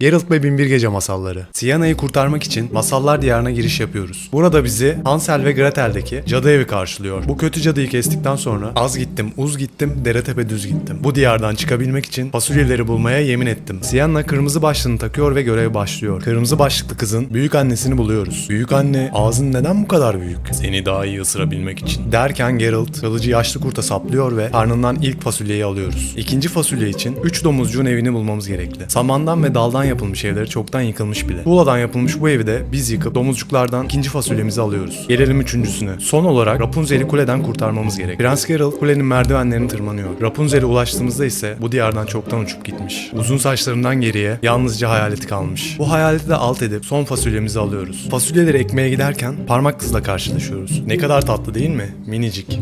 Geralt ve Binbir Gece Masalları. Siena'yı kurtarmak için Masallar Diyarı'na giriş yapıyoruz. Burada bizi Hansel ve Gretel'deki cadı evi karşılıyor. Bu kötü cadıyı kestikten sonra az gittim, uz gittim, dere tepe düz gittim. Bu diyardan çıkabilmek için fasulyeleri bulmaya yemin ettim. Sienna kırmızı başlığını takıyor ve görev başlıyor. Kırmızı başlıklı kızın büyük annesini buluyoruz. Büyük anne ağzın neden bu kadar büyük? Seni daha iyi ısırabilmek için. Derken Geralt kılıcı yaşlı kurta saplıyor ve karnından ilk fasulyeyi alıyoruz. İkinci fasulye için 3 domuzcuğun evini bulmamız gerekli. Samandan ve daldan yapılmış evleri çoktan yıkılmış bile. Tuğladan yapılmış bu evi de biz yıkıp domuzcuklardan ikinci fasulyemizi alıyoruz. Gelelim üçüncüsüne. Son olarak Rapunzel'i kuleden kurtarmamız gerek. Prens Geralt kulenin merdivenlerini tırmanıyor. Rapunzel'e ulaştığımızda ise bu diyardan çoktan uçup gitmiş. Uzun saçlarından geriye yalnızca hayaleti kalmış. Bu hayaleti de alt edip son fasulyemizi alıyoruz. Fasulyeleri ekmeye giderken parmak kızla karşılaşıyoruz. Ne kadar tatlı değil mi? Minicik.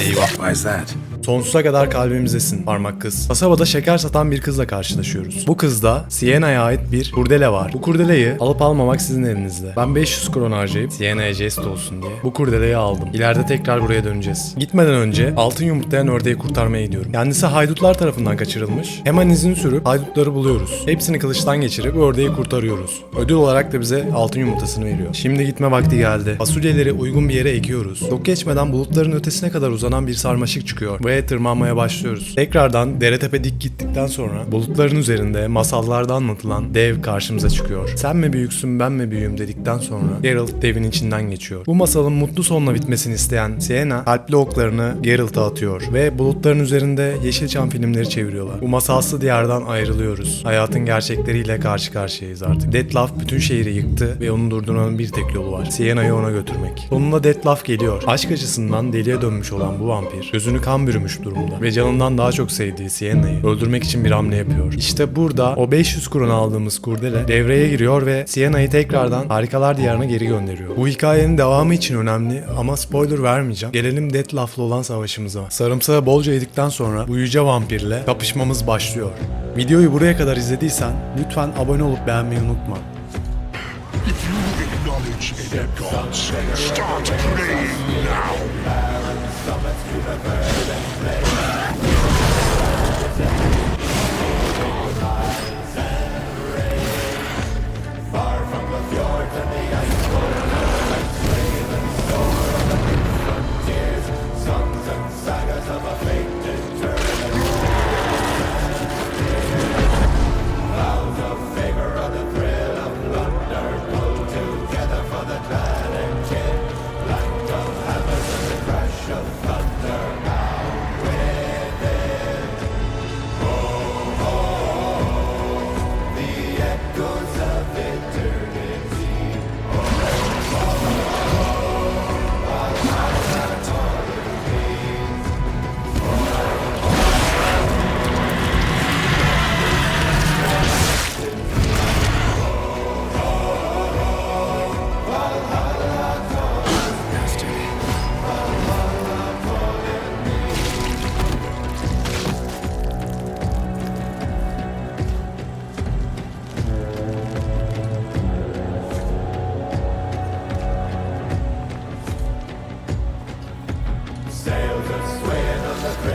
Eyvah. Why's that? Sonsuza kadar kalbimizdesin parmak kız. Kasabada şeker satan bir kızla karşılaşıyoruz. Bu kızda Siena'ya ait bir kurdele var. Bu kurdeleyi alıp almamak sizin elinizde. Ben 500 kron harcayıp Siena'ya jest olsun diye bu kurdeleyi aldım. İleride tekrar buraya döneceğiz. Gitmeden önce altın yumurtlayan ördeği kurtarmaya gidiyorum. Kendisi haydutlar tarafından kaçırılmış. Hemen izini sürüp haydutları buluyoruz. Hepsini kılıçtan geçirip ördeği kurtarıyoruz. Ödül olarak da bize altın yumurtasını veriyor. Şimdi gitme vakti geldi. Fasulyeleri uygun bir yere ekiyoruz. Çok geçmeden bulutların ötesine kadar uzanan bir sarmaşık çıkıyor ve tırmanmaya başlıyoruz. Tekrardan dere tepe dik gittikten sonra bulutların üzerinde masallarda anlatılan dev karşımıza çıkıyor. Sen mi büyüksün ben mi büyüğüm dedikten sonra Geralt devin içinden geçiyor. Bu masalın mutlu sonla bitmesini isteyen Sienna kalpli oklarını Geralt'a atıyor ve bulutların üzerinde Yeşilçam filmleri çeviriyorlar. Bu masalsı diyardan ayrılıyoruz. Hayatın gerçekleriyle karşı karşıyayız artık. Detlaf bütün şehri yıktı ve onu durdurmanın bir tek yolu var. Sienna'yı ona götürmek. Sonunda Detlaf geliyor. Aşk acısından deliye dönmüş olan bu vampir gözünü kan bürümüş durumda ve canından daha çok sevdiği Sienna'yı öldürmek için bir hamle yapıyor. İşte burada o 500 kron aldığımız kurdele devreye giriyor ve Sienna'yı tekrardan Harikalar Diyarı'na geri gönderiyor. Bu hikayenin devamı için önemli ama spoiler vermeyeceğim. Gelelim Detlaf'la olan savaşımıza. Sarımsağı bolca yedikten sonra bu yüce vampirle kapışmamız başlıyor. Videoyu buraya kadar izlediysen lütfen abone olup beğenmeyi unutma. Acknowledge their gods. Start playing now. sails and swayed on the